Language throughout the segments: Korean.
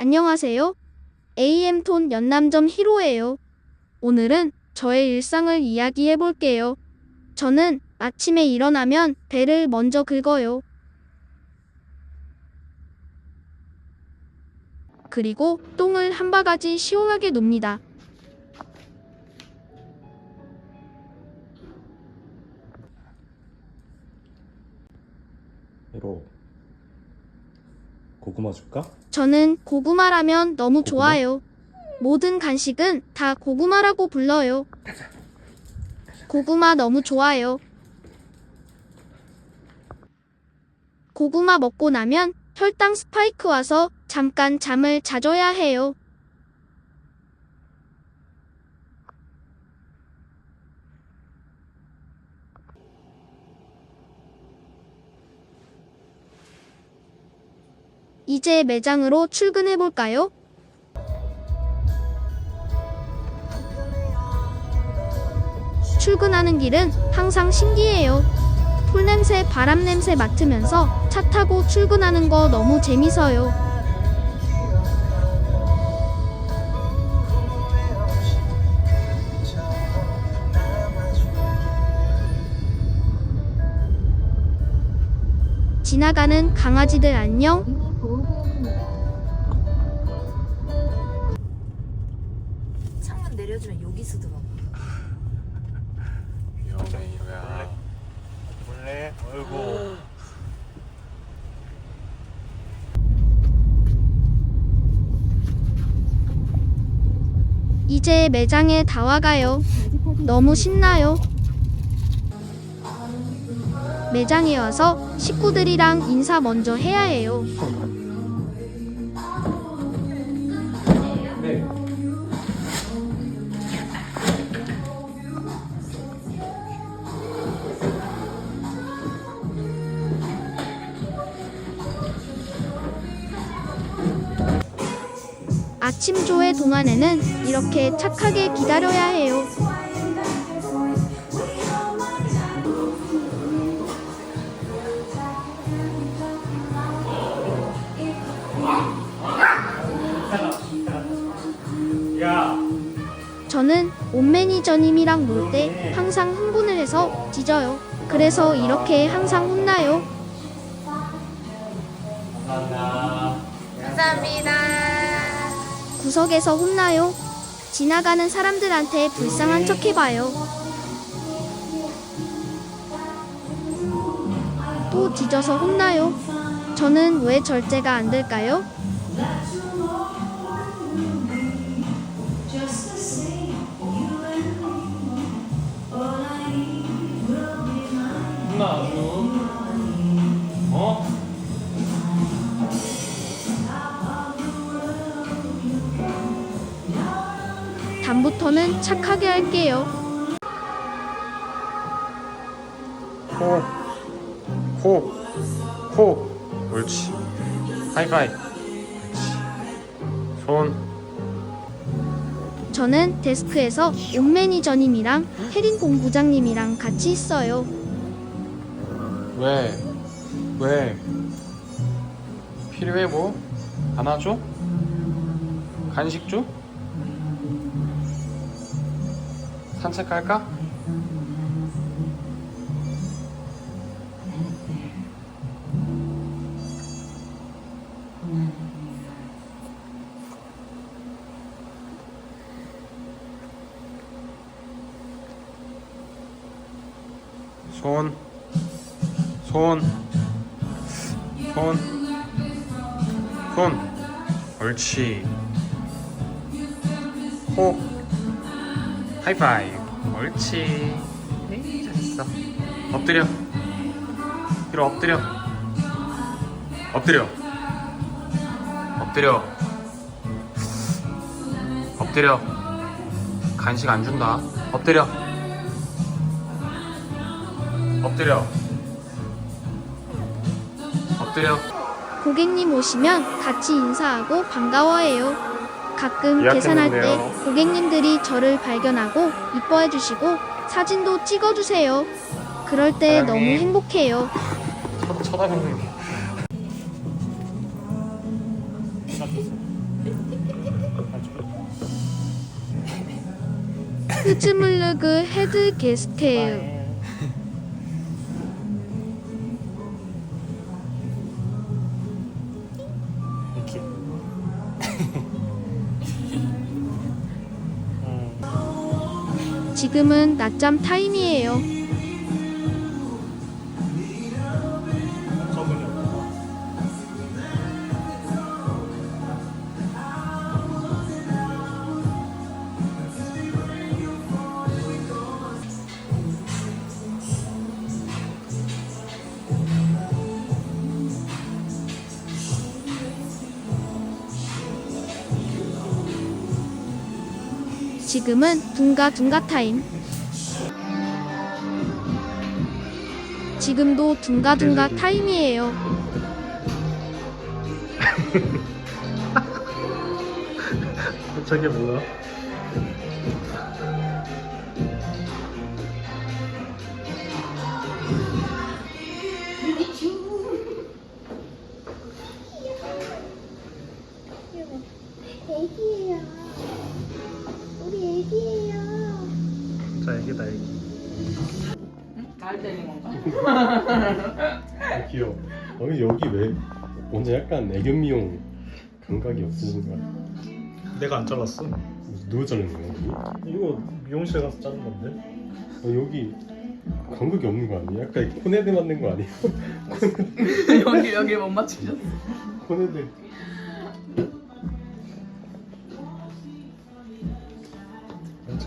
안녕하세요. AM톤 연남점 히로예요. 오늘은 저의 일상을 이야기해 볼게요. 저는 아침에 일어나면 배를 먼저 긁어요. 그리고 똥을 한 바가지 시원하게 놉니다. 이로 고구마 줄까? 저는 고구마라면 너무 좋아요. 모든 간식은 다 고구마라고 불러요. 고구마 너무 좋아요. 고구마 먹고 나면 혈당 스파이크 와서 잠깐 잠을 자줘야 해요. 이제 매장으로 출근해 볼까요? 출근하는 길은 항상 신기해요. 풀 냄새, 바람 냄새 맡으면서 차 타고 출근하는 거 너무 재밌어요. 지나가는 강아지들 안녕. 창문 내려주면 여기 쓰더라고. 위험해 이로야 몰래? 어이구 이제 매장에 다 와가요. 너무 신나요. 매장에 와서 식구들이랑 인사 먼저 해야 해요. 침 조회 동안에는 이렇게 착하게 기다려야 해요. 저는 옷 매니저님이랑 놀 때 항상 흥분을 해서 짖어요. 그래서 이렇게 항상 혼나요. 감사합니다. 구석에서 혼나요. 지나가는 사람들한테 불쌍한 척 해봐요. 또 뒤져서 혼나요. 저는 왜 절제가 안 될까요? 누나 다음부터는 착하게 할게요. 코, 코, 코. 옳지. 하이파이. 그렇지. 손. 저는 데스크에서 옷 매니저님이랑 혜린 공부장님이랑 같이 있어요. 왜? 왜? 필요해 뭐? 안아줘? 간식 줘? 산책할까? 손, 손, 손, 손, 옳지. 코, 하이파이브, 옳지. 에이, 잘했어. 엎드려. 뒤로 엎드려. 엎드려. 엎드려. 엎드려. 간식 안 준다. 엎드려. 엎드려. 엎드려. 고객님 오시면 같이 인사하고 반가워해요. 가끔 계산할 때 예약했는데요. 고객님들이 저를 발견하고 이뻐해 주시고 사진도 찍어 주세요. 그럴 때 너무 사장님. 행복해요. 쳐, 쳐다보는 게. 흐즈물르그 헤드 게스테요. 지금은 낮잠 타임이에요. 지금은 둥가 둥가 타임. 지금도 둥가 둥가 타임이에요. 저게 뭐야? 애기예요. 우리 애기예요. 자, 애기다, 애기. 날 때린 건가? 아, 귀여워. 아니 여기 왜 오늘 약간 애견 미용 감각이 없으신 거야? 내가 안 잘랐어. 누가 자른 거야? 여기? 이거 미용실 가서 자른 건데? 아, 여기 감각이 없는 거 아니야? 약간 코네드 맞는 거 아니야? 여기 여기 못 맞추셨어. 코네드.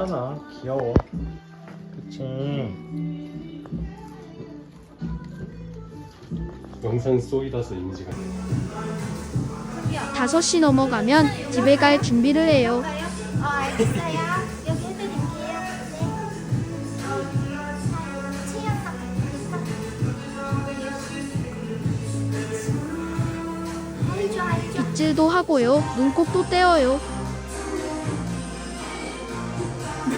괜찮아. 귀여워. 그치. 영상 쏘이다서 이미지가. 5시 넘어가면 집에 갈 준비를 해요. 어 알겠어요. 여기 해드릴게요. 네. 빗질도 하고요. 눈곱도 떼어요.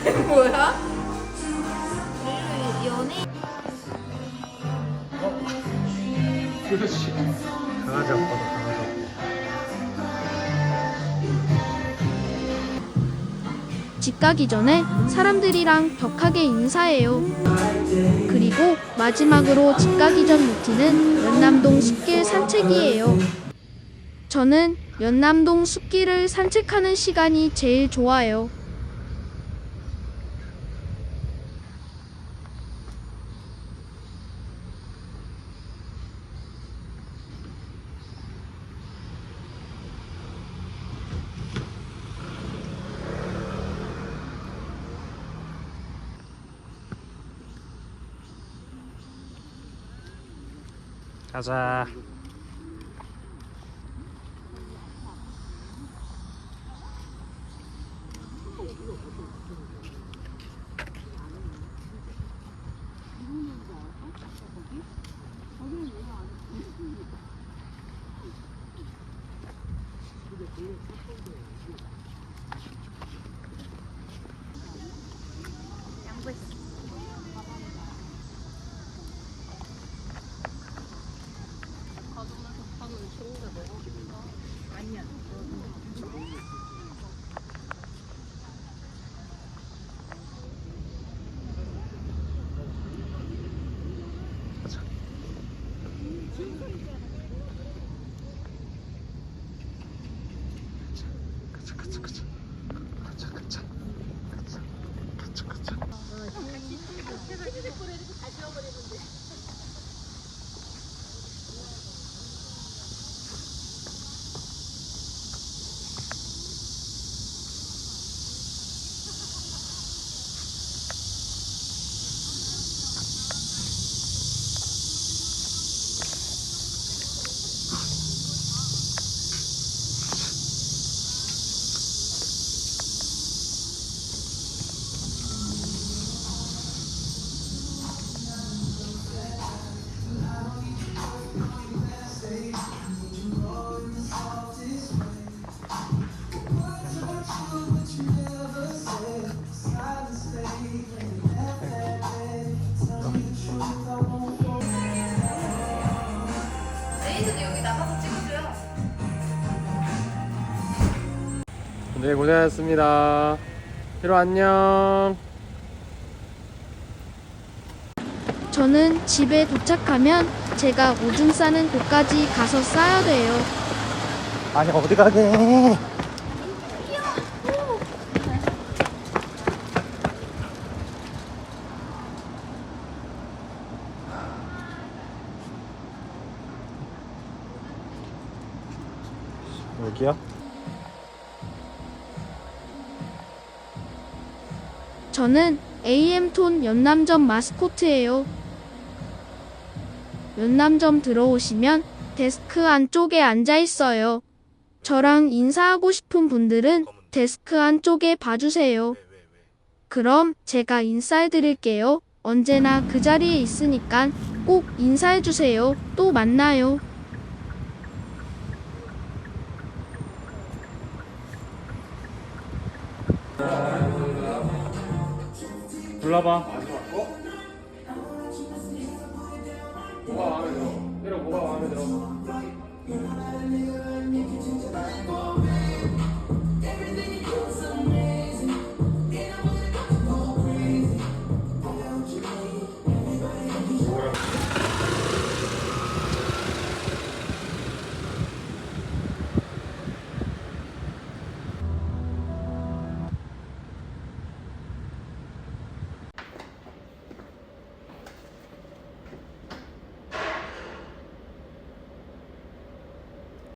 뭐야? 음, 연애 그렇지. 강아지 아빠다, 강아지 아빠. 집 가기 전에 사람들이랑 격하게 인사해요. 그리고 마지막으로 집 가기 전 루틴은 연남동 숲길 산책이에요. 저는 연남동 숲길을 산책하는 시간이 제일 좋아요. 가자. 네 고생하셨습니다. 히로 안녕. 저는 집에 도착하면 제가 오줌 싸는 곳까지 가서 싸야 돼요. 아니 어디 가게? 여기야? 저는 AM톤 연남점 마스코트예요. 연남점 들어오시면 데스크 안쪽에 앉아 있어요. 저랑 인사하고 싶은 분들은 데스크 안쪽에 봐주세요. 그럼 제가 인사해 드릴게요. 언제나 그 자리에 있으니까 꼭 인사해 주세요. 또 만나요. 불러봐.